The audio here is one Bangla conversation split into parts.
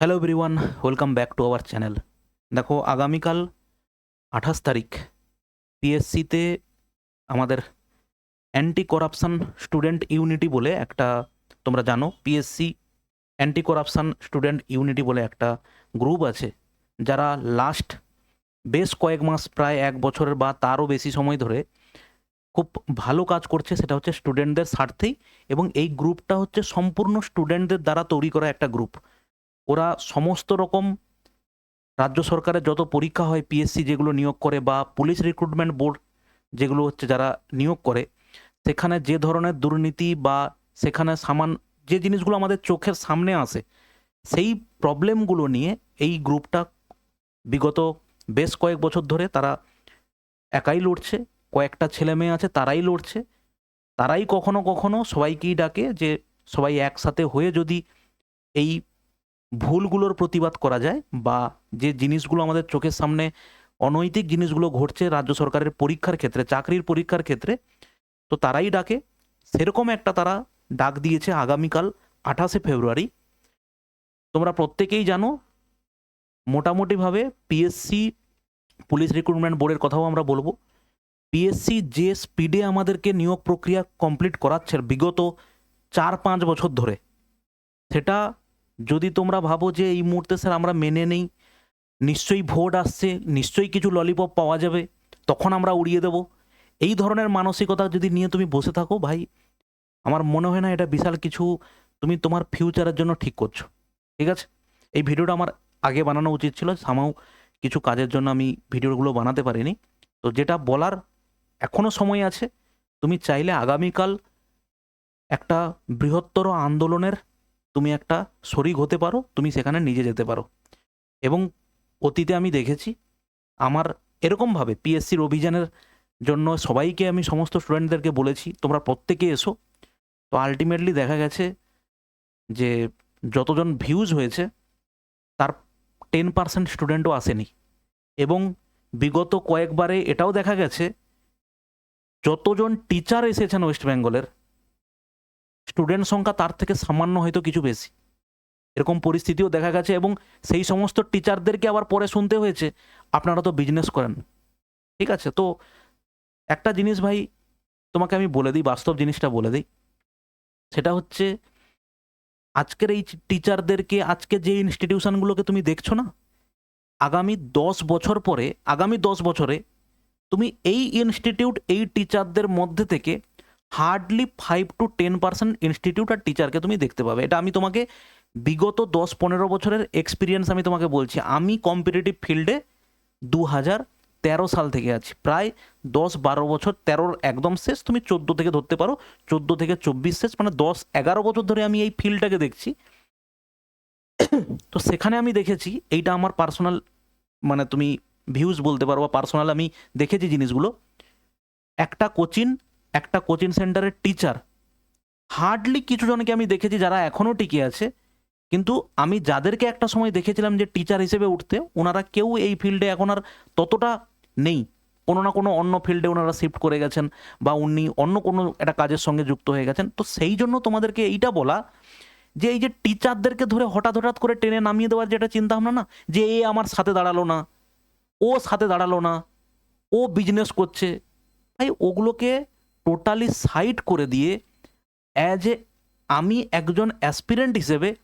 Hello everyone welcome back to our channel দেখো, আগামীকাল আঠাশ তারিখ পিএসসিতে আমাদের অ্যান্টি করাপশান স্টুডেন্ট ইউনিটি বলে একটা, তোমরা জানো PSC anti corruption student unity বলে একটা গ্রুপ আছে, যারা লাস্ট বেশ কয়েক মাস, প্রায় এক বছরের বা তারও বেশি সময় ধরে খুব ভালো কাজ করছে, সেটা হচ্ছে স্টুডেন্টদের স্বার্থেই, এবং এই গ্রুপটা হচ্ছে সম্পূর্ণ স্টুডেন্টদের দ্বারা তৈরি করা একটা গ্রুপ ওরা সমস্ত রকম রাজ্য সরকারের যত পরীক্ষা হয় পিএসসি যেগুলো নিয়োগ করে বা পুলিশ রিক্রুটমেন্ট বোর্ড যেগুলো হচ্ছে যারা নিয়োগ করে, সেখানে যে ধরনের দুর্নীতি বা সেখানে সামান, যে জিনিসগুলো আমাদের চোখের সামনে আসে, সেই প্রবলেমগুলো নিয়ে এই গ্রুপটা বিগত বেশ কয়েক বছর ধরে তারা একাই লড়ছে, কয়েকটা ছেলে মেয়ে আছে তারাই লড়ছে, তারাই কখনো কখনো সবাইকেই ডাকে যে সবাই একসাথে হয়ে যদি এই ভুলগুলোর প্রতিবাদ করা যায় বা যে জিনিসগুলো আমাদের চোখের সামনে অনৈতিক জিনিসগুলো ঘটছে রাজ্য সরকারের পরীক্ষার ক্ষেত্রে, চাকরির পরীক্ষার ক্ষেত্রে, তো তারাই ডাকে। সেরকম একটা তারা ডাক দিয়েছে আগামীকাল আঠাশে ফেব্রুয়ারি। তোমরা প্রত্যেকেই জানো, মোটামুটিভাবে পিএসসি পুলিশ রিক্রুটমেন্ট বোর্ডের কথাও আমরা বলব। পিএসসি যে স্পিডে আমাদেরকে নিয়োগ প্রক্রিয়া কমপ্লিট করাচ্ছে বিগত চার পাঁচ বছর ধরে, সেটা যদি তোমরা ভাবো যে এই মুহূর্তে স্যার আমরা মেনে নেই, নিশ্চয়ই ভোট আসছে, নিশ্চয়ই কিছু ললিপপ পাওয়া যাবে, তখন আমরা উড়িয়ে দেব। এই ধরনের মানসিকতা যদি নিয়ে তুমি বসে থাকো, ভাই, আমার মনে হয় না এটা বিশাল কিছু তুমি তোমার ফিউচারের জন্য ঠিক করছ। ঠিক আছে? এই ভিডিওটা আমার আগে বানানো উচিত ছিল সামাও কিছু কাজের জন্য আমি ভিডিওগুলো বানাতে পারিনি। তো যেটা বলার এখনও সময় আছে, তুমি চাইলে আগামীকাল একটা বৃহত্তর আন্দোলনের তুমি একটা শরিক হতে পারো, তুমি সেখানে নিজে যেতে পারো। এবং অতীতে আমি দেখেছি, আমার এরকমভাবে পিএসসির অভিযানের জন্য সবাইকে আমি সমস্ত স্টুডেন্টদেরকে বলেছি, তোমরা প্রত্যেকে এসো। তো আলটিমেটলি দেখা গেছে যে যতজন ভিউজ হয়েছে, তার টেন পার্সেন্ট স্টুডেন্টও আসেনি। এবং বিগত কয়েকবারে এটাও দেখা গেছে, যতজন টিচার এসেছেন ওয়েস্ট বেঙ্গলের স্টুডেন্ট সংখ্যা তার থেকে সামান্য হয়তো কিছু বেশি। এরকম পরিস্থিতিও দেখা গেছে এবং সেই সমস্ত টিচারদেরকে আবার পরে শুনতে হয়েছে। আপনারা তো বিজনেস করেন। ঠিক আছে, তো একটা জিনিস ভাই, তোমাকে আমি বলে দিই, বাস্তব জিনিসটা বলে দিই। সেটা হচ্ছে, আজকের এই টিচারদেরকে, আজকে যে ইনস্টিটিউশনগুলোকে তুমি দেখছ না, আগামী দশ বছর পরে, আগামী দশ বছরে, তুমি এই ইনস্টিটিউট এই টিচারদের মধ্যে থেকে hardly five to ten percent institute আর টিচারকে তুমি দেখতে পাবে। এটা আমি তোমাকে বিগত দশ পনেরো বছরের এক্সপিরিয়েন্স আমি তোমাকে বলছি। আমি কম্পিটিটিভ ফিল্ডে দু হাজার তেরো সাল থেকে আছি। প্রায় দশ বারো বছর, তেরোর একদম শেষ, তুমি চোদ্দ থেকে ধরতে পারো। চোদ্দ থেকে চব্বিশ শেষ মানে দশ এগারো বছর ধরে আমি এই ফিল্ডটাকে দেখছি। তো সেখানে আমি দেখেছি, এইটা আমার পার্সোনাল মানে তুমি ভিউজ বলতে পারো বা পার্সোনাল আমি দেখেছি জিনিসগুলো। একটা কোচিং একটা কোচিং সেন্টারের টিচার। হার্ডলি কিছু জনকে আমি দেখেছি যারা এখনও টিকে আছে, কিন্তু আমি যাদেরকে একটা সময় দেখেছিলাম যে টিচার হিসেবে উঠতে, ওনারা কেউ এই ফিল্ডে এখন আর ততটা নেই। কোনো না কোনো অন্য ফিল্ডে ওনারা শিফট করে গেছেন বা উনি অন্য কোনো একটা কাজের সঙ্গে যুক্ত হয়ে গেছেন। তো সেই জন্য তোমাদেরকে এইটা বলা যে এই যে টিচারদেরকে ধরে হঠাৎ হঠাৎ করে টেনে নামিয়ে দেওয়ার যেটা চিন্তা ভাবনা না, যে এ আমার সাথে দাঁড়াল না, ও সাথে দাঁড়াল না, ও বিজনেস করছে, ভাই ওগুলোকে টোটালি সাইড করে দিয়ে অ্যাজ এ আমি একজন অ্যাসপিরেন্ট হিসেবে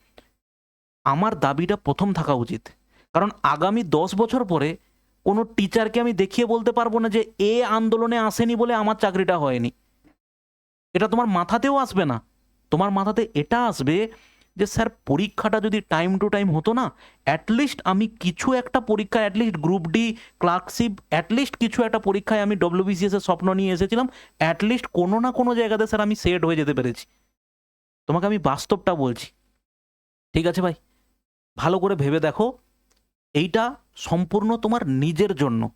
আমার দাবিটা প্রথম থাকা উচিত। কারণ আগামী দশ বছর পরে কোনো টিচারকে আমি দেখিয়ে বলতে পারব না যে, এ আন্দোলনে আসেনি বলে আমার চাকরিটা হয়নি। এটা তোমার মাথাতেও আসবে না। তোমার মাথাতে এটা আসবে যে স্যার পরীক্ষাটা যদি টাইম টু টাইম হতো না অ্যাটলিস্ট আমি কিছু একটা পরীক্ষা at least group D clerkship at least কিছু একটা পরীক্ষায় আমি ডব্লিউবিসিএস এর স্বপ্ন নিয়ে এসেছিলাম অ্যাটলিস্ট কোনো না কোনো জায়গাতে স্যার আমি সেট হয়ে যেতে পেরেছি। তোমাকে আমি বাস্তবটা বলছি। ঠিক আছে ভাই? ভালো করে ভেবে দেখো। এইটা সম্পূর্ণ তোমার নিজের জন্য।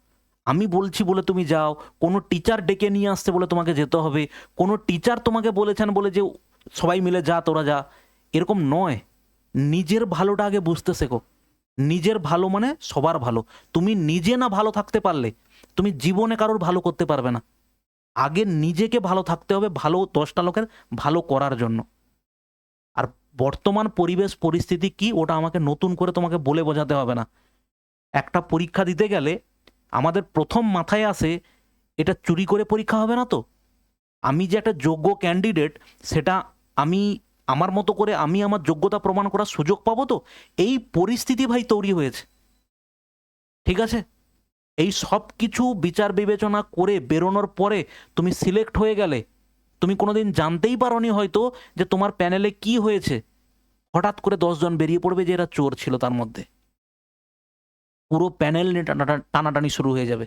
আমি বলছি বলে তুমি যাও, কোনো টিচার ডেকে নিয়ে আসতে বলে তোমাকে যেতে হবে, কোনো টিচার তোমাকে বলেছেন বলে যে সবাই মিলে যা, তোরা যা। এরকম নয়। নিজের ভালোটা আগে বুঝতে শেখো। নিজের ভালো মানে সবার ভালো। তুমি নিজে না ভালো থাকতে পারলে, তুমি জীবনে কারোর ভালো করতে পারবে না। আগে নিজেকে ভালো থাকতে হবে ভালো দশটা লোকের ভালো করার জন্য। আর বর্তমান পরিবেশ, পরিস্থিতি কি, ওটা আমাকে নতুন করে তোমাকে বলে বোঝাতে হবে না। একটা পরীক্ষা দিতে গেলে আমাদের প্রথম মাথায় আসে, এটা চুরি করে পরীক্ষা হবে না তো? আমি যে একটা যোগ্য ক্যান্ডিডেট সেটা আমি আমার মতো করে আমি আমার যোগ্যতা প্রমাণ করার সুযোগ পাবো তো? এই পরিস্থিতি ভাই তৈরি হয়েছে। ঠিক আছে? এই সব কিছু বিচার বিবেচনা করে বেরোনোর পরে তুমি সিলেক্ট হয়ে গেলে, তুমি কোনোদিন জানতেই পারোনি হয়তো যে তোমার প্যানেলে কি হয়েছে। হঠাৎ করে দশজন বেরিয়ে পড়বে যে এরা চোর ছিল তার মধ্যে। পুরো প্যানেল নিয়ে টানাটা- টানাটানি শুরু হয়ে যাবে।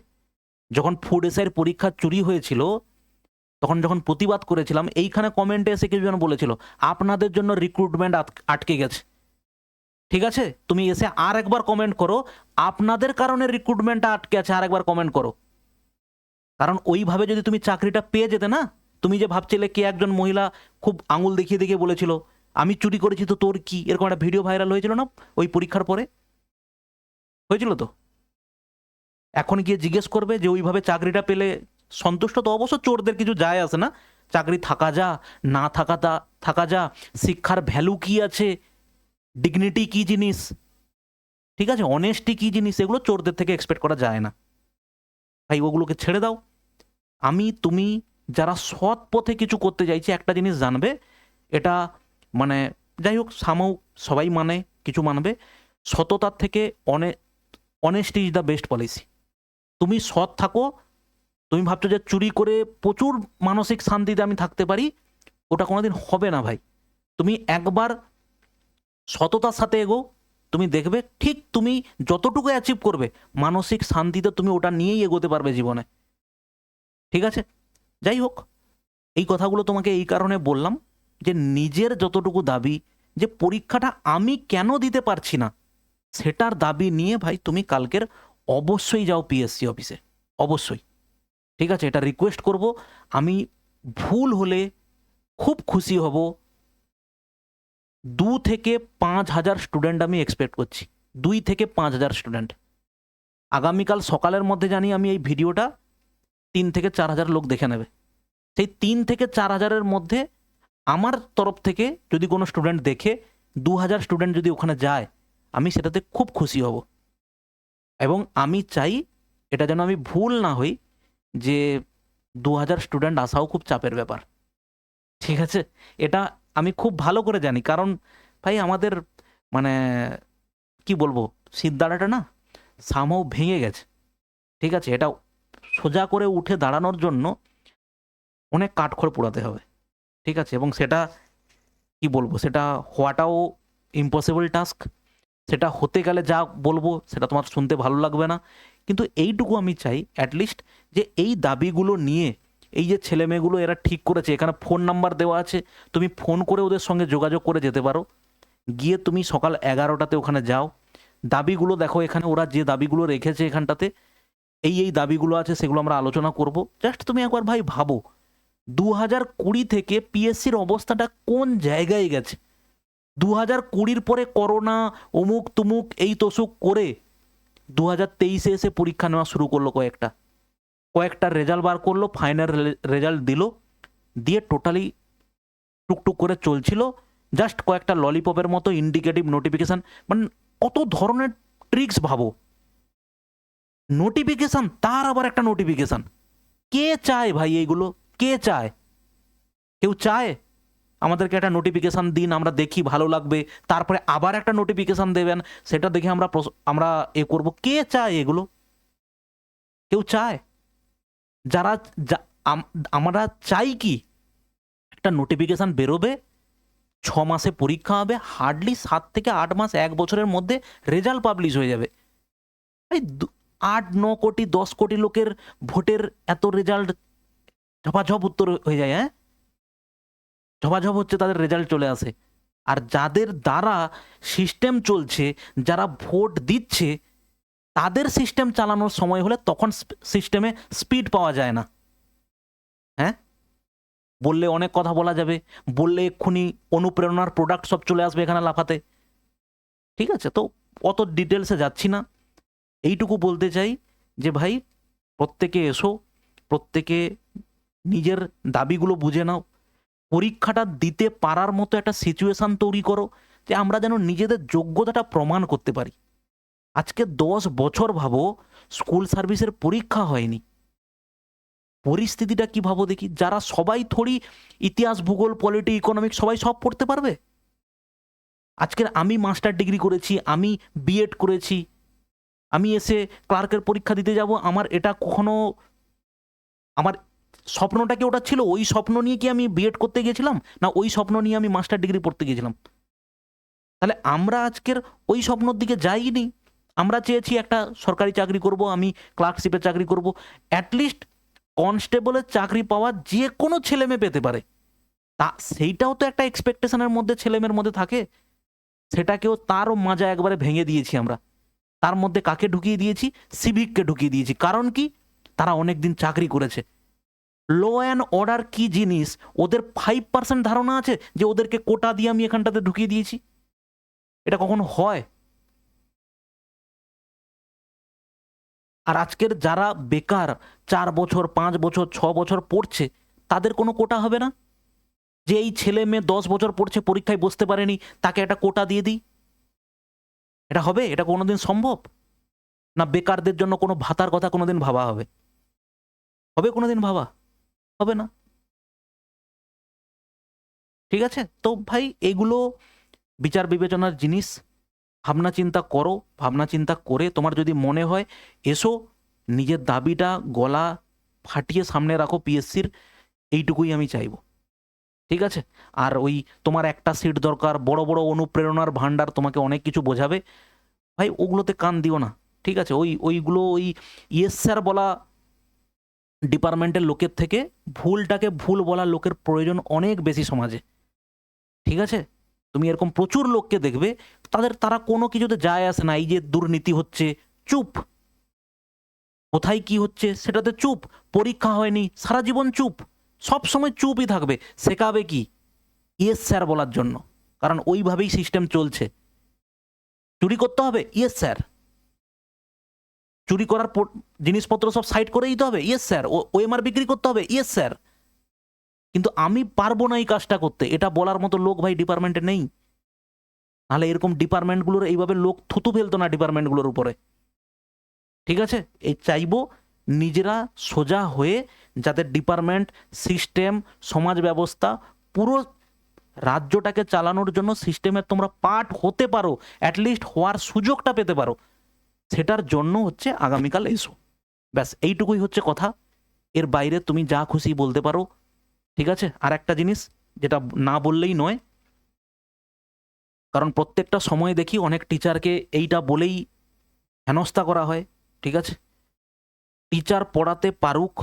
যখন ফুড এসআইয়ের পরীক্ষা চুরি হয়েছিল তখন যখন প্রতিবাদ করেছিলাম, এইখানে কমেন্টে এসে কিছু জন বলেছিল, আপনাদের জন্য রিক্রুটমেন্ট আটকে গেছে। ঠিক আছে? তুমি এসে আর একবার কমেন্ট করো, আপনাদের কারণে রিক্রুটমেন্টটা আটকে আছে আর একবার কমেন্ট করো। কারণ ওইভাবে যদি তুমি চাকরিটা পেয়ে যেতে না, তুমি যে ভাবছিলে কে একজন মহিলা খুব আঙুল দেখিয়ে দেখিয়ে বলেছিল, আমি চুরি করেছি তো তোর কি? এরকম একটা ভিডিও ভাইরাল হয়েছিল না ওই পরীক্ষার পরে? হয়েছিল তো? এখন গিয়ে জিজ্ঞেস করবে যে, ওইভাবে চাকরিটা পেলে সন্তুষ্ট তো অবশ্য চোরদের কিছু যায় আসে না। চাকরি থাকা যা, না থাকা তা, থাকা যা, শিক্ষার ভ্যালু কি আছে? ডিগনিটি কি জিনিস? ঠিক আছে অনেস্টি কি জিনিস? এগুলো চোরদের থেকে এক্সপেক্ট করা যায় না। ভাই, ওগুলোকে ছেড়ে দাও। আমি, তুমি যারা সৎ পথে কিছু করতে চাইছে, একটা জিনিস জানবে। এটা মানে যাই হোক, সামাও সবাই মানে কিছু মানবে। সততার থেকে অনে honesty is the best policy তুমি সৎ থাকো তুমি ভাবছ যে চুরি করে প্রচুর মানসিক শান্তিতে আমি থাকতে পারি? ওটা কোনোদিন হবে না ভাই। তুমি একবার সততার সাথে এগো। তুমি দেখবে ঠিক তুমি যতটুকু অ্যাচিভ করবে, মানসিক শান্তিতে তুমি ওটা নিয়েই এগোতে পারবে জীবনে। ঠিক আছে? যাই হোক, এই কথাগুলো তোমাকে এই কারণে বললাম যে নিজের যতটুকু দাবি, যে পরীক্ষাটা আমি কেন দিতে পারছি না, সেটার দাবি নিয়ে ভাই তুমি কালকের অবশ্যই যাও পিএসসি অফিসে অবশ্যই। ঠিক আছে, এটা রিকোয়েস্ট করব। আমি ভুল হলে খুব খুশি হব। দু থেকে পাঁচ হাজার স্টুডেন্ট আমি এক্সপেক্ট করছি। দুই থেকে পাঁচ হাজার স্টুডেন্ট আগামীকাল সকালের মধ্যে জানি আমি এই ভিডিওটা তিন থেকে চার হাজার লোক দেখে নেবে। সেই তিন থেকে চার হাজারের মধ্যে আমার তরফ থেকে যদি কোনো স্টুডেন্ট দেখে, দু হাজার স্টুডেন্ট যদি ওখানে যায়, আমি সেটাতে খুব খুশি হব। এবং আমি চাই এটা যেন আমি ভুল না হই। যে দু হাজার স্টুডেন্ট আসাও খুব চাপের ব্যাপার। ঠিক আছে? এটা আমি খুব ভালো করে জানি। কারণ ভাই, আমাদের মানে কি বলব, সিদ্ধারাটা না সামাও ভেঙে গেছে। ঠিক আছে? এটা সোজা করে উঠে দাঁড়ানোর জন্য অনেক কাঠখড় পোড়াতে হবে। ঠিক আছে? এবং সেটা কি বলব, সেটা হওয়াটাও ইম্পসিবল টাস্ক সেটা হতে গেলে যা বলব, সেটা তোমার শুনতে ভালো লাগবে না। কিন্তু এইটুকু আমি চাই অ্যাটলিস্ট যে এই দাবিগুলো নিয়ে, এই যে ছেলে মেয়েগুলো এরা ঠিক করেছে, এখানে ফোন নাম্বার দেওয়া আছে, তুমি ফোন করে ওদের সঙ্গে যোগাযোগ করে যেতে পারো। গিয়ে তুমি সকাল এগারোটাতে ওখানে যাও। দাবিগুলো দেখো এখানে, ওরা যে দাবিগুলো রেখেছে এখানটাতে, এই এই দাবিগুলো আছে, সেগুলো আমরা আলোচনা করব। জাস্ট তুমি একবার ভাই ভাবো দু হাজার কুড়ি থেকে পিএসসির অবস্থাটা কোন জায়গায় গেছে? দু হাজার কুড়ির পরে করোনা অমুক তুমুক এই তসুক করে দু হাজার তেইশে এসে পরীক্ষা নেওয়া শুরু করল কয়েকটা। কয়েকটা রেজাল্ট বার করল ফাইনাল রেজাল্ট দিল, দিয়ে টোটালি টুকটুক করে চলছিল। জাস্ট কয়েকটা ললিপপের মতো ইন্ডিকেটিভ নোটিফিকেশান মানে কত ধরনের ট্রিক্স ভাবো। নোটিফিকেশান তার আবার একটা নোটিফিকেশান কে চায় ভাই এইগুলো? কে চায়? কেউ চায়? আমাদেরকে একটা নোটিফিকেশান দিন, আমরা দেখি ভালো লাগবে। তারপরে আবার একটা নোটিফিকেশান দেবেন। সেটা দেখে আমরা আমরা এ করব। কে চায় এগুলো? কেউ চায়? যারা আমরা চাই কি? একটা নোটিফিকেশান বেরোবে, ছ মাসে পরীক্ষা হবে হার্ডলি সাত থেকে আট মাস, এক বছরের মধ্যে রেজাল্ট পাবলিশ হয়ে যাবে। এই আট, ন কোটি, দশ কোটি লোকের ভোটের এত রেজাল্ট ঝপাঝপ উত্তর হয়ে যায় হ্যাঁ? ঝপাঝপ হচ্ছে, তাদের রেজাল্ট চলে আসে। আর যাদের দ্বারা সিস্টেম চলছে, যারা ভোট দিচ্ছে, তাদের সিস্টেম চালানোর সময় হলে তখন সিস্টেমে স্পিড পাওয়া যায় না। হ্যাঁ? বললে অনেক কথা বলা যাবে, বললে এক্ষুনি অনুপ্রেরণার প্রোডাক্ট সব চলে আসবে এখানে লাফাতে। ঠিক আছে, তো অত ডিটেলসে যাচ্ছি না। এইটুকু বলতে চাই যে ভাই, প্রত্যেকে এসো, প্রত্যেকে নিজের দাবিগুলো বুঝে নাও। পরীক্ষাটা দিতে পারার মতো একটা সিচুয়েশান তৈরি করো যে আমরা যেন নিজেদের যোগ্যতাটা প্রমাণ করতে পারি। আজকে দশ বছর ভাবো স্কুল সার্ভিসের পরীক্ষা হয়নি। পরিস্থিতিটা কি ভাবো দেখি? যারা সবাই থোড়ি ইতিহাস, ভূগোল পলিটি ইকোনমিক্স সবাই সব পড়তে পারবে? আজকের আমি মাস্টার ডিগ্রি করেছি, আমি বিএড করেছি, আমি এসে ক্লার্কের পরীক্ষা দিতে যাব, আমার এটা কখনো, আমার স্বপ্নটা কি ওটা ছিল? ওই স্বপ্ন নিয়ে কি আমি বিএড করতে গিয়েছিলাম? না, ওই স্বপ্ন নিয়ে আমি মাস্টার ডিগ্রি পড়তে গিয়েছিলাম? তাহলে আমরা আজকের ওই স্বপ্নর দিকে যাইনি। আমরা চেয়েছি একটা সরকারি চাকরি করব, আমি ক্লার্কশিপের চাকরি করব। অ্যাটলিস্ট কনস্টেবলের চাকরি পাওয়া যে কোনো ছেলে মেয়ে পেতে পারে। তা সেইটাও তো একটা এক্সপেকটেশনের মধ্যে ছেলেমেয়ের মধ্যে থাকে। সেটাকেও তারও মাজা একবারে ভেঙে দিয়েছি আমরা। তার মধ্যে কাকে ঢুকিয়ে দিয়েছি? সিভিককে ঢুকিয়ে দিয়েছি। কারণ কি? তারা অনেক দিন চাকরি করেছে। ল অ্যান্ড অর্ডার কি জিনিস? ওদের ফাইভ পার্সেন্ট ধারণা আছে যে ওদেরকে কোটা দিয়ে আমি এখানটাতে ঢুকিয়ে দিয়েছি? এটা কখনো হয়? আর আজকের যারা বেকার, চার বছর, পাঁচ বছর, ছ বছর পড়ছে, তাদের কোনো কোটা হবে না? যে এই ছেলে মেয়ে দশ বছর পড়ছে, পরীক্ষায় বসতে পারেনি, তাকে একটা কোটা দিয়ে দিই? এটা হবে? এটা কোনোদিন সম্ভব? না বেকারদের জন্য কোনো ভাতার কথা কোনোদিন ভাবা হবে? হবে কোনোদিন ভাবা? হবে না। ঠিক আছে? তো ভাই, এগুলো বিচার বিবেচনার জিনিস। ভাবনা চিন্তা করো, ভাবনা চিন্তা করে তোমার যদি মনে হয়, এসো, নিজের দাবিটা গলা ফাটিয়ে সামনে রাখো পিএসসির, এইটুকুই আমি চাইব। ঠিক আছে? আর ওই তোমার একটা সিট দরকার, বড় বড় অনুপ্রেরণার ভান্ডার তোমাকে অনেক কিছু বোঝাবে। ভাই, ওগুলোতে কান দিও না। ঠিক আছে? ওই, ওইগুলো ওই ইয়েস স্যার বলা ডিপার্টমেন্টের লোকের থেকে ভুলটাকে ভুল বলা লোকের প্রয়োজন অনেক বেশি সমাজে। ঠিক আছে? তুমি এরকম প্রচুর লোককে দেখবে, তাদের তারা কোনো কিছুতে যায় আসে না। এই যে দুর্নীতি হচ্ছে, চুপ। কোথায় কি হচ্ছে সেটাতে চুপ। পরীক্ষা হয়নি, সারা জীবন চুপ। সব সময় চুপই থাকবে। শেখাবে কি? ইয়েস স্যার বলার জন্য। কারণ ওইভাবেই সিস্টেম চলছে। চুরি করতে হবে? ইয়েস স্যার চুরি করার জিনিসপত্র সব সাইড করে দিতে হবে? ইয়েস স্যার ও এমআর বিক্রি করতে হবে? ইয়েস স্যার কিন্তু আমি পারব না এই কাজটা করতে। এটা বলার মতো লোক ভাই ডিপার্টমেন্টে নেই। নাহলে এরকম ডিপার্টমেন্টগুলোর এইভাবে লোক থুতু ফেলতো না ডিপার্টমেন্টগুলোর উপরে। ঠিক আছে? এই চাইব নিজেরা সোজা হয়ে যাতে ডিপার্টমেন্ট সিস্টেম সমাজ ব্যবস্থা পুরো রাজ্যটাকে চালানোর জন্য সিস্টেমের তোমরা পার্ট হতে পারো। অ্যাটলিস্ট হওয়ার সুযোগটা পেতে পারো। সেটার জন্য হচ্ছে আগামীকাল এসো। ব্যাস, এইটুকুই হচ্ছে কথা। এর বাইরে তুমি যা খুশি বলতে পারো, ঠিক আছে? আর একটা জিনিস যেটা না বললেই নয়, কারণ প্রত্যেকটা সময় দেখি অনেক টিচারকে এইটা বলেই হেনস্থা করা হয়, ঠিক আছে? টিচার পড়াতে পারুক,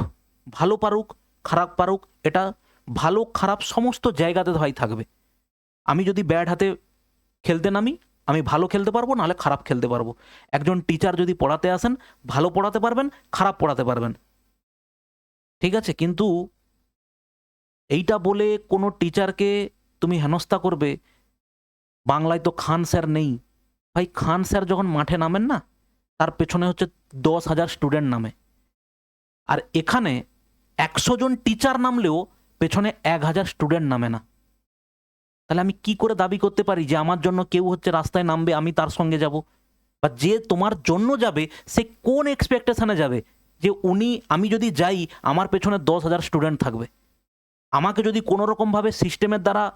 ভালো পারুক, খারাপ পারুক, এটা ভালো খারাপ সমস্ত জায়গাতে ভাই থাকবে। আমি যদি ব্যাট হাতে খেলতে নামি আমি ভালো খেলতে পারব, নাহলে খারাপ খেলতে পারব। একজন টিচার যদি পড়াতে আসেন, ভালো পড়াতে পারবেন, খারাপ পড়াতে পারবেন। ঠিক আছে, কিন্তু এইটা বলে কোনো টিচারকে তুমি হেনস্থা করবে? বাংলায় তো খান স্যার নেই। ভাই, খান স্যার যখন মাঠে নামেন না, তার পেছনে হচ্ছে দশ হাজার স্টুডেন্ট নামে। আর এখানে একশো জন টিচার নামলেও পেছনে এক হাজার স্টুডেন্ট নামে না। তাহলে আমি কি করে দাবি করতে পারি যে আমার জন্য কেউ হচ্ছে রাস্তায় নামবে, আমি তার সঙ্গে যাব? বা যে তোমার জন্য যাবে, সে কোন এক্সপেকটেশনে যাবে? যে উনি, আমি যদি যাই, আমার পেছনে দশ হাজার স্টুডেন্ট থাকবে। আমাকে যদি কোনো রকমভাবে সিস্টেমের দ্বারা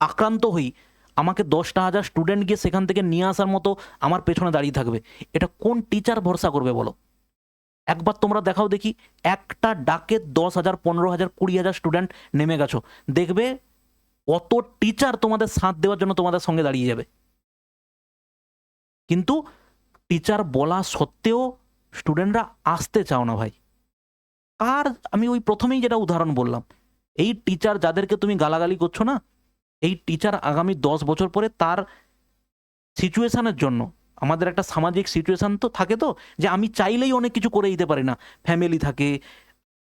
আক্রান্ত হই, আমাকে দশটা হাজার স্টুডেন্ট গিয়ে সেখান থেকে নিয়ে আসার মতো আমার পেছনে দাঁড়িয়ে থাকবে। এটা কোন টিচার ভরসা করবে বলো? একবার তোমরা দেখাও দেখি, একটা ডাকে দশ হাজার, পনেরো হাজার, কুড়ি হাজার স্টুডেন্ট নেমে গেছো। দেখবে অত টিচার তোমাদের সাথ দেওয়ার জন্য তোমাদের সঙ্গে দাঁড়িয়ে যাবে। কিন্তু টিচার বলা সত্ত্বেও স্টুডেন্টরা আসতে চাও না ভাই। আর আমি ওই প্রথমেই যেটা উদাহরণ বললাম, এই টিচার যাদেরকে তুমি গালাগালি করছ না, এই টিচার আগামী দশ বছর পরে তার সিচুয়েশানের জন্য, আমাদের একটা সামাজিক সিচুয়েশান তো থাকে তো, যে আমি চাইলেই অনেক কিছু করে দিতে পারি না। ফ্যামিলি থাকে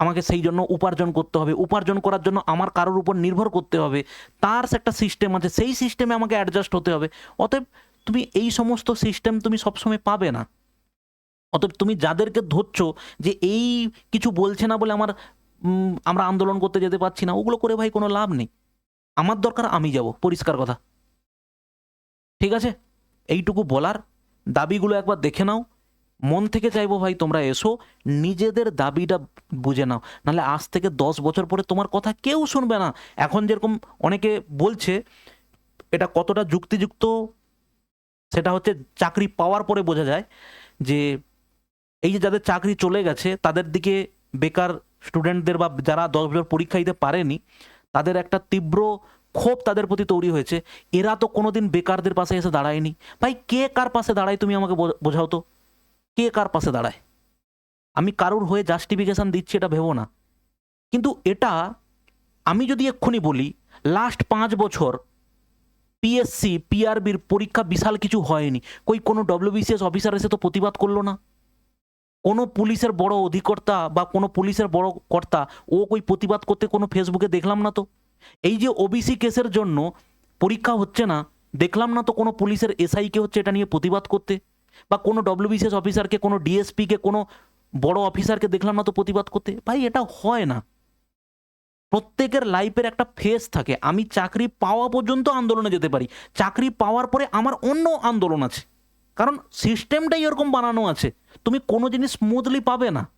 আমাকে সেই জন্য উপার্জন করতে হবে। উপার্জন করার জন্য আমার কারোর উপর নির্ভর করতে হবে। তার একটা সিস্টেম আছে, সেই সিস্টেমে আমাকে অ্যাডজাস্ট হতে হবে। অতএব তুমি এই সমস্ত সিস্টেম তুমি সবসময় পাবে না। অতএব তুমি যাদেরকে ধরছো যে এই কিছু বলছে না বলে আমার আমরা আন্দোলন করতে যেতে পারছি না, ওগুলো করে ভাই কোনো লাভ নেই। আমার দরকার আমি যাব, পরিষ্কার কথা। ঠিক আছে? এইটুকু বলার। দাবিগুলো একবার দেখে নাও। মন থেকে চাইব ভাই তোমরা এসো, নিজেদের দাবিটা বুঝে নাও। নাহলে আজ থেকে দশ বছর পরে তোমার কথা কেউ শুনবে না। এখন যেরকম অনেকে বলছে, এটা কতটা যুক্তিযুক্ত, সেটা হচ্ছে চাকরি পাওয়ার পরে বোঝা যায় যে এই যে যাদের চাকরি চলে গেছে, তাদের দিকে বেকার স্টুডেন্টদের বা যারা দশ বছর পরীক্ষা দিতে পারেনি, তাদের একটা তীব্র ক্ষোভ তাদের প্রতি তৈরি হয়েছে। এরা তো কোনোদিন বেকারদের পাশে এসে দাঁড়ায়নি। ভাই, কে কার পাশে দাঁড়ায় তুমি আমাকে বোঝাও তো। কে কার পাশে দাঁড়ায়? আমি কারুর হয়ে জাস্টিফিকেশান দিচ্ছি এটা ভেবো না। কিন্তু এটা আমি যদি এক্ষুনি বলি লাস্ট পাঁচ বছর পিএসসি পিআরবির পরীক্ষা বিশাল কিছু হয়নি। কই কোনো ডব্লিউবিসিএস অফিসার এসে তো প্রতিবাদ করল না? কোনো পুলিশের বড় অধিকর্তা বা কোনো পুলিশের বড় কর্তা, ও কই প্রতিবাদ করতে কোনো ফেসবুকে দেখলাম না তো? এই যে ওবিসি কেসের জন্য পরীক্ষা হচ্ছে না, দেখলাম না তো কোনো পুলিশের এসআইকে হচ্ছে এটা নিয়ে প্রতিবাদ করতে? বা কোনো ডব্লিউবিসিএস অফিসারকে কোনো ডিএসপিকে কোনো বড় অফিসারকে দেখলাম না তো প্রতিবাদ করতে। ভাই, এটা হয় না। প্রত্যেকের লাইফের একটা ফেস থাকে। আমি চাকরি পাওয়া পর্যন্ত আন্দোলনে যেতে পারি। চাকরি পাওয়ার পরে আমার অন্য আন্দোলন আছে। কারণ সিস্টেমটাই এরকম বানানো আছে। তুমি কোনো জিনিস স্মুথলি পাবে না।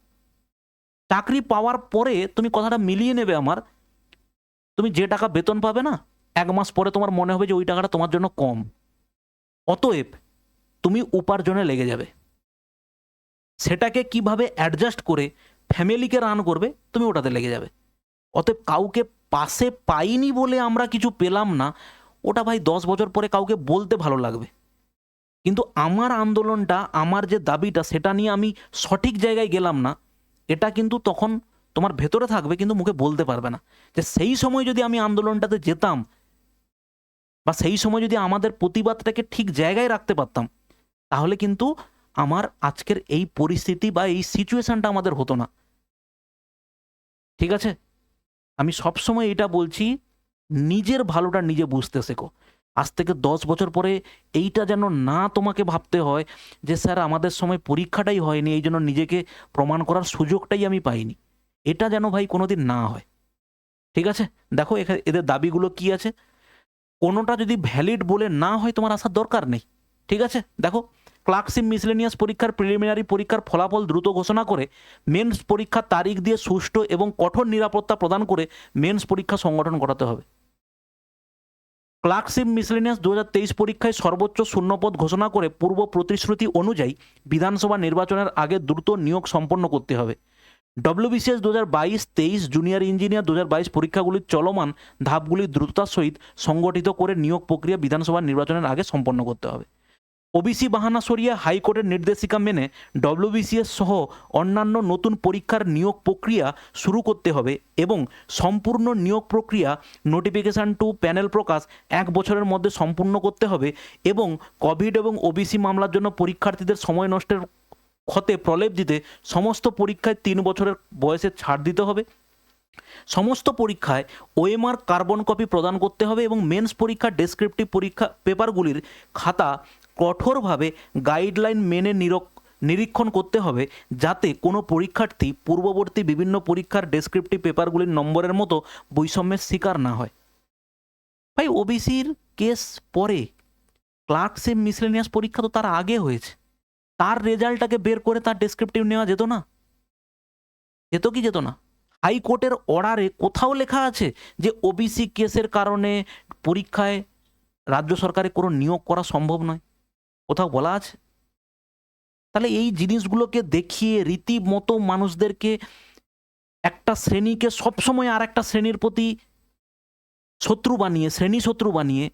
চাকরি পাওয়ার পরে তুমি কথাটা মিলিয়ে নেবে আমার। তুমি যে টাকা বেতন পাবে না, এক মাস পরে তোমার মনে হবে যে ওই টাকাটা তোমার জন্য কম। অতএব তুমি উপার্জনে লেগে যাবে। সেটাকে কীভাবে অ্যাডজাস্ট করে ফ্যামিলিকে রান করবে, তুমি ওটাতে লেগে যাবে। অতএব কাউকে পাশে পাইনি বলে আমরা কিছু পেলাম না, ওটা ভাই দশ বছর পরে কাউকে বলতে ভালো লাগবে। কিন্তু আমার আন্দোলনটা, আমার যে দাবিটা, সেটা নিয়ে আমি সঠিক জায়গায় গেলাম না, এটা কিন্তু তখন তোমার ভেতরে থাকবে, কিন্তু মুখে বলতে পারবে না। যে সেই সময় যদি আমি আন্দোলনটাতে যেতাম, বা সেই সময় যদি আমাদের প্রতিবাদটাকে ঠিক জায়গায় রাখতে পারতাম তাহলে কিন্তু আমার আজকের এই পরিস্থিতি বা এই সিচুয়েশনটা আমাদের হতো না। ঠিক আছে? আমি সবসময় এটা বলছি, নিজের ভালোটা নিজে বুঝতে শেখো। আজ থেকে দশ বছর পরে এইটা যেন না তোমাকে ভাবতে হয় যে, স্যার, আমাদের সময় পরীক্ষাটাই হয়নি, এই জন্য নিজেকে প্রমাণ করার সুযোগটাই আমি পাইনি। এটা যেন ভাই কোনোদিন না হয়। ঠিক আছে? দেখো এখানে এদের দাবিগুলো কি আছে? কোনোটা যদি ভ্যালিড বলে না হয়, তোমার আসার দরকার নেই। ঠিক আছে? দেখো ক্লার্কশিপ মিসলেনিয়াস পরীক্ষার প্রিলিমিনারি পরীক্ষার ফলাফল দ্রুত ঘোষণা করে, মেন্স পরীক্ষার তারিখ দিয়ে সুষ্ঠু এবং কঠোর নিরাপত্তা প্রদান করে মেন্স পরীক্ষা সংগঠন করাতে হবে। ক্লার্কশিপ মিসলেনিয়াস দু হাজার তেইশ পরীক্ষায় সর্বোচ্চ শূন্যপদ ঘোষণা করে পূর্ব প্রতিশ্রুতি অনুযায়ী বিধানসভা নির্বাচনের আগে দ্রুত নিয়োগ সম্পন্ন করতে হবে। ডব্লিউবিসিএস দু হাজার বাইশ তেইশ জুনিয়র ইঞ্জিনিয়ার দু হাজার বাইশ পরীক্ষাগুলির চলমান ধাপগুলি দ্রুততার সহিত সংগঠিত করে নিয়োগ প্রক্রিয়া বিধানসভা নির্বাচনের আগে সম্পন্ন করতে হবে। ওবিসি বাহানা সরিয়ে হাইকোর্টের নির্দেশিকা মেনে ডব্লিউবিসিএস সহ অন্যান্য নতুন পরীক্ষার নিয়োগ প্রক্রিয়া শুরু করতে হবে এবং সম্পূর্ণ নিয়োগ প্রক্রিয়া নোটিফিকেশান টু প্যানেল প্রকাশ এক বছরের মধ্যে সম্পূর্ণ করতে হবে এবং কোভিড এবং ওবিসি মামলার জন্য পরীক্ষার্থীদের সময় নষ্টের ক্ষতে প্রলেপ দিতে সমস্ত পরীক্ষায় তিন বছরের বয়সে ছাড় দিতে হবে। সমস্ত পরীক্ষায় ওএমআর কার্বন কপি প্রদান করতে হবে এবং মেন্স পরীক্ষার ডেসক্রিপটিভ পরীক্ষা পেপারগুলির খাতা কঠোরভাবে গাইডলাইন মেনে নিরক নিরীক্ষণ করতে হবে যাতে কোনো পরীক্ষার্থী পূর্ববর্তী বিভিন্ন পরীক্ষার ডেসক্রিপটিভ পেপারগুলির নম্বরের মতো বৈষম্যের শিকার না হয়। ভাই ওবিসির কেস পরে ক্লার্কশিপ মিসলেনিয়াস পরীক্ষা তো তার আগে হয়েছে। তার রেজাল্টটাকে বের করে তার ডেসক্রিপটিভ নেওয়া যেত না। যেত কি যেত না। হাইকোর্টের অর্ডারে কোথাও লেখা আছে যে ওবিসি কেসের কারণে পরীক্ষায় রাজ্য সরকারে কোনো নিয়োগ করা সম্ভব নয়। কোথাও বলা আছে? তাহলে এই জিনিসগুলোকে দেখিয়ে রীতিমতো মানুষদেরকে একটা শ্রেণীকে সবসময় আর একটা শ্রেণির প্রতি শত্রু বানিয়ে, শ্রেণি শত্রু বানিয়ে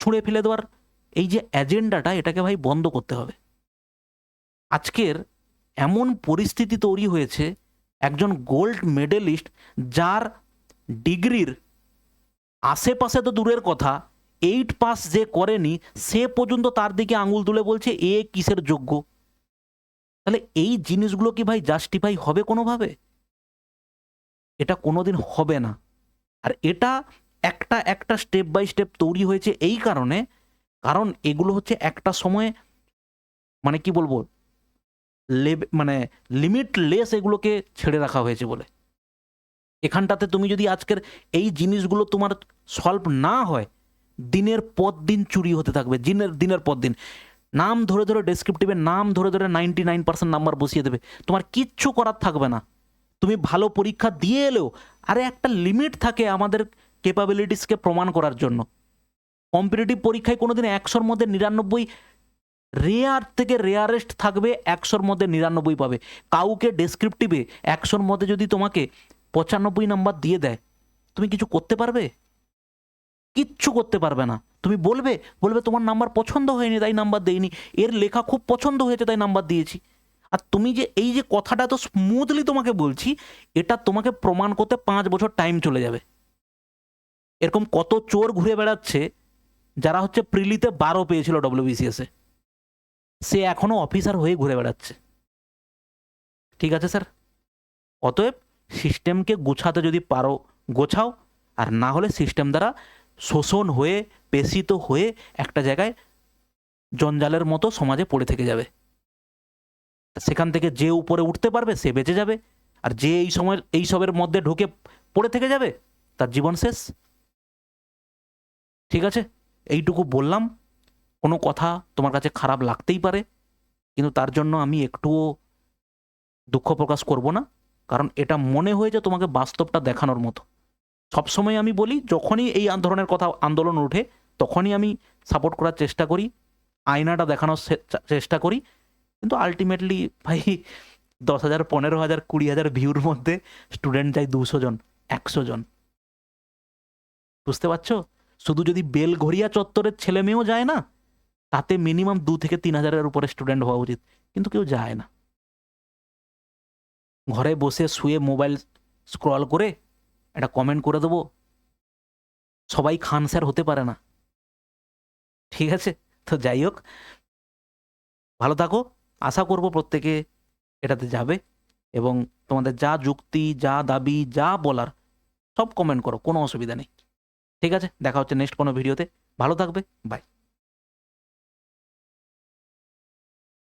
ছুঁড়ে ফেলে দেওয়ার এই যে এজেন্ডাটা, এটাকে ভাই বন্ধ করতে হবে। আজকের এমন পরিস্থিতি তৈরি হয়েছে, একজন গোল্ড মেডেলিস্ট যার ডিগ্রির আশেপাশে তো দূরের কথা এইট পাস যে করেনি, সে পর্যন্ত তার দিকে আঙুল তুলে বলছে, এ কিসের যোগ্য? তাহলে এই জিনিসগুলো কি ভাই জাস্টিফাই হবে কোনোভাবে? এটা কোনোদিন হবে না। আর এটা একটা একটা স্টেপ বাই স্টেপ তৈরি হয়েছে এই কারণে, কারণ এগুলো হচ্ছে একটা সময়ে মানে কি বলব লেব মানে লিমিটলেস এগুলোকে ছেড়ে রাখা হয়েছে বলে। এখানটাতে তুমি যদি আজকের এই জিনিসগুলো তোমার সলভ না হয় দিনের পর দিন চুরি হতে থাকবে, দিনের দিনের পর দিন। নাম ধরে ধরে ডেসক্রিপটিভে নাম ধরে ধরে নাইনটি নাইন পার্সেন্ট নাম্বার বসিয়ে দেবে। তোমার কিচ্ছু করার থাকবে না। তুমি ভালো পরীক্ষা দিয়ে এলেও, আরে একটা লিমিট থাকে আমাদের ক্যাপাবিলিটিসকে প্রমাণ করার জন্য। কম্পিটিটিভ পরীক্ষায় কোনোদিন একশোর মধ্যে নিরানব্বই রেয়ার থেকে রেয়ারেস্ট থাকবে, একশোর মধ্যে নিরানব্বই পাবে। কাউকে ডেসক্রিপটিভে একশোর মধ্যে যদি তোমাকে পঁচানব্বই নাম্বার দিয়ে দেয়, তুমি কিছু করতে পারবে? কিচ্ছু করতে পারবে না। তুমি বলবে বলবে তোমার নাম্বার পছন্দ হয়নি, তাই নাম্বার দেয়নি এর লেখা খুব পছন্দ হয়েছে, তাই নাম্বার দিয়েছি। আর তুমি যে এই যে কথাটা তো স্মুথলি তোমাকে বলছি, এটা তোমাকে প্রমাণ করতে পাঁচ বছর টাইম চলে যাবে। এরকম কত চোর ঘুরে বেড়াচ্ছে, যারা হচ্ছে প্রিলিতে বারো পেয়েছিল ডব্লিউবিসিএসে সে এখনও অফিসার হয়ে ঘুরে বেড়াচ্ছে। ঠিক আছে স্যার অতএব সিস্টেমকে গোছাতে যদি পারো, গোছাও। আর না হলে সিস্টেম দ্বারা শোষণ হয়ে, পেশিত হয়ে একটা জায়গায় জঞ্জালের মতো সমাজে পড়ে থেকে যাবে। সেখান থেকে যে উপরে উঠতে পারবে, সে বেঁচে যাবে। আর যে এই সময়, এই সবের মধ্যে ঢুকে পড়ে থেকে যাবে, তার জীবন শেষ। ঠিক আছে? এইটুকু বললাম। কোনো কথা তোমার কাছে খারাপ লাগতেই পারে, কিন্তু তার জন্য আমি একটুও দুঃখ প্রকাশ করব না, কারণ এটা মনে হয়েছে তোমাকে বাস্তবটা দেখানোর মতো। সবসময় আমি বলি, যখনই এই ধরনের কথা আন্দোলন ওঠে, তখনই আমি সাপোর্ট করার চেষ্টা করি, আয়নাটা দেখানোর চেষ্টা করি। কিন্তু আলটিমেটলি ভাই, দশ হাজার, পনেরো হাজার, কুড়ি হাজার ভিউর মধ্যে স্টুডেন্ট যায় দুশো জন, একশো জন। বুঝতে পারছ? শুধু যদি বেলঘরিয়া চত্বরের ছেলে মেয়েও যায় না, তাতে মিনিমাম দু থেকে তিন হাজারের উপরে স্টুডেন্ট হওয়া উচিত। কিন্তু কেউ যায় না। ঘরে বসে শুয়ে মোবাইল স্ক্রল করে একটা কমেন্ট করে দেবো। সবাই খান স্যার হতে পারে না। ঠিক আছে? তো যাই হোক। ভালো থাকো। আশা করব প্রত্যেকে এটাতে যাবে এবং তোমাদের যা যুক্তি, যা দাবি, যা বলার সব কমেন্ট করো, কোনো অসুবিধা নেই। ঠিক আছে? দেখা হচ্ছে নেক্সট কোনো ভিডিওতে ভালো থাকবে। বাই